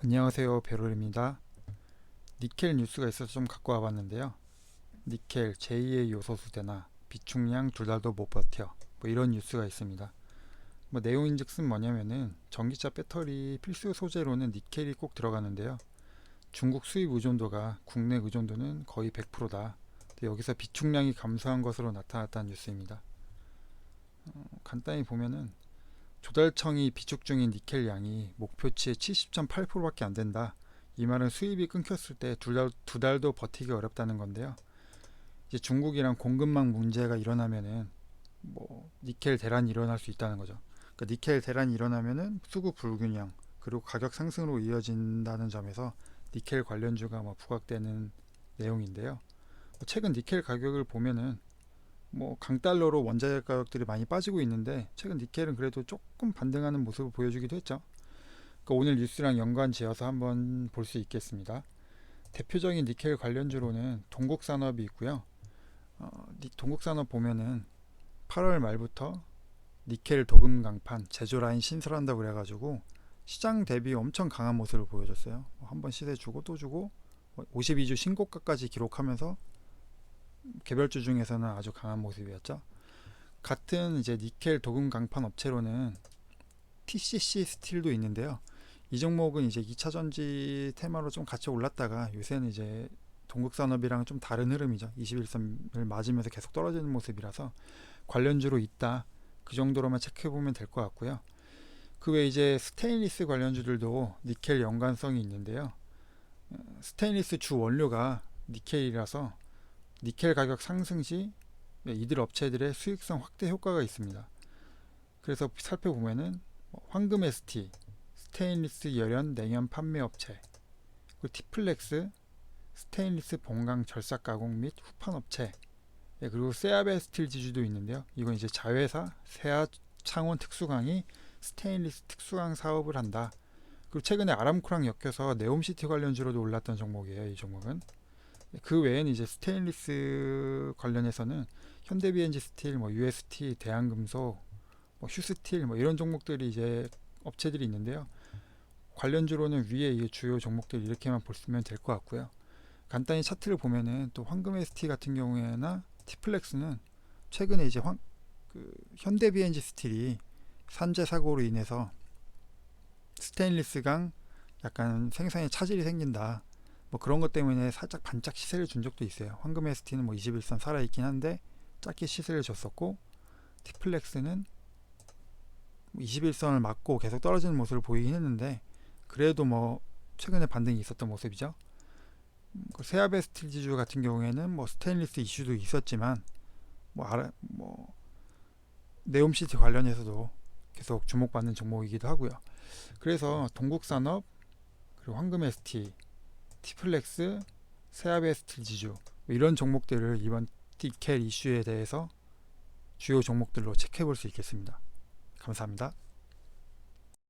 안녕하세요 베롤입니다. 니켈 뉴스가 있어서 좀 갖고 와봤는데요. 니켈 제2의 요소수대나 비축량 둘 다도 못 버텨. 뭐 이런 뉴스가 있습니다. 뭐 내용인즉슨 뭐냐면은 전기차 배터리 필수 소재로는 니켈이 꼭 들어가는데요. 중국 수입 의존도가 국내 의존도는 거의 100%다. 여기서 비축량이 감소한 것으로 나타났다는 뉴스입니다. 어, 간단히 보면은 조달청이 비축 중인 니켈 양이 목표치의 70.8%밖에 안 된다. 이 말은 수입이 끊겼을 때 두 달, 두 달도 버티기 어렵다는 건데요. 이제 중국이랑 공급망 문제가 일어나면은 뭐 니켈 대란이 일어날 수 있다는 거죠. 그러니까 니켈 대란이 일어나면은 수급 불균형 그리고 가격 상승으로 이어진다는 점에서 니켈 관련주가 뭐 부각되는 내용인데요. 최근 니켈 가격을 보면은 뭐 강달러로 원자재 가격들이 많이 빠지고 있는데 최근 니켈은 그래도 조금 반등하는 모습을 보여주기도 했죠. 그러니까 오늘 뉴스랑 연관 지어서 한번 볼 수 있겠습니다. 대표적인 니켈 관련주로는 동국산업이 있고요. 어, 동국산업 보면은 8월 말부터 니켈 도금 강판 제조 라인 신설한다고 그래가지고 시장 대비 엄청 강한 모습을 보여줬어요. 뭐 한번 시세 주고 또 주고 52주 신고가까지 기록하면서 개별주 중에서는 아주 강한 모습이었죠. 같은 이제 니켈 도금 강판 업체로는 TCC 스틸도 있는데요. 이 종목은 이제 2차 전지 테마로 좀 같이 올랐다가 요새는 이제 동국산업이랑 좀 다른 흐름이죠. 21선을 맞으면서 계속 떨어지는 모습이라서 관련주로 있다. 그 정도로만 체크해 보면 될 것 같고요. 그 외에 이제 스테인리스 관련주들도 니켈 연관성이 있는데요. 어, 스테인리스 주 원료가 니켈이라서 니켈 가격 상승 시 이들 업체들의 수익성 확대 효과가 있습니다. 그래서 살펴보면은 뭐 황금 ST, 스테인리스 열연 냉연 판매 업체, 그리고 티플렉스, 스테인리스 본강 절삭 가공 및 후판 업체, 예, 그리고 세아베 스틸 지주도 있는데요. 이건 이제 자회사 세아 창원 특수강이 스테인리스 특수강 사업을 한다. 그리고 최근에 아람코랑 엮여서 네옴시티 관련주로도 올랐던 종목이에요. 이 종목은. 그 외에는 이제 스테인리스 관련해서는 현대비엔지 스틸, 뭐 UST, 대한금속, 뭐 휴스틸 뭐 이런 종목들이 이제 업체들이 있는데요. 관련주로는 위에 이 주요 종목들 이렇게만 보시면 될 것 같고요. 간단히 차트를 보면은 또 황금 ST 같은 경우에나 티플렉스는 최근에 이제 황, 그 현대 비엔지 스틸이 산재 사고로 인해서 스테인리스강 약간 생산에 차질이 생긴다. 뭐 그런 것 때문에 살짝 반짝 시세를 준 적도 있어요. 황금 ST는 뭐 21선 살아있긴 한데 짧게 시세를 줬었고 티플렉스는 21선을 맞고 계속 떨어지는 모습을 보이긴 했는데 그래도 뭐 최근에 반등이 있었던 모습이죠. 그 세아베 스틸 지주 같은 경우에는 뭐 스테인리스 이슈도 있었지만 뭐 알아 뭐 네옴시티 관련해서도 계속 주목받는 종목이기도 하고요. 그래서 동국산업 그리고 황금 ST 티플렉스, 세아베스틸 지주 뭐 이런 종목들을 이번 디켈 이슈에 대해서 주요 종목들로 체크해 볼 수 있겠습니다. 감사합니다.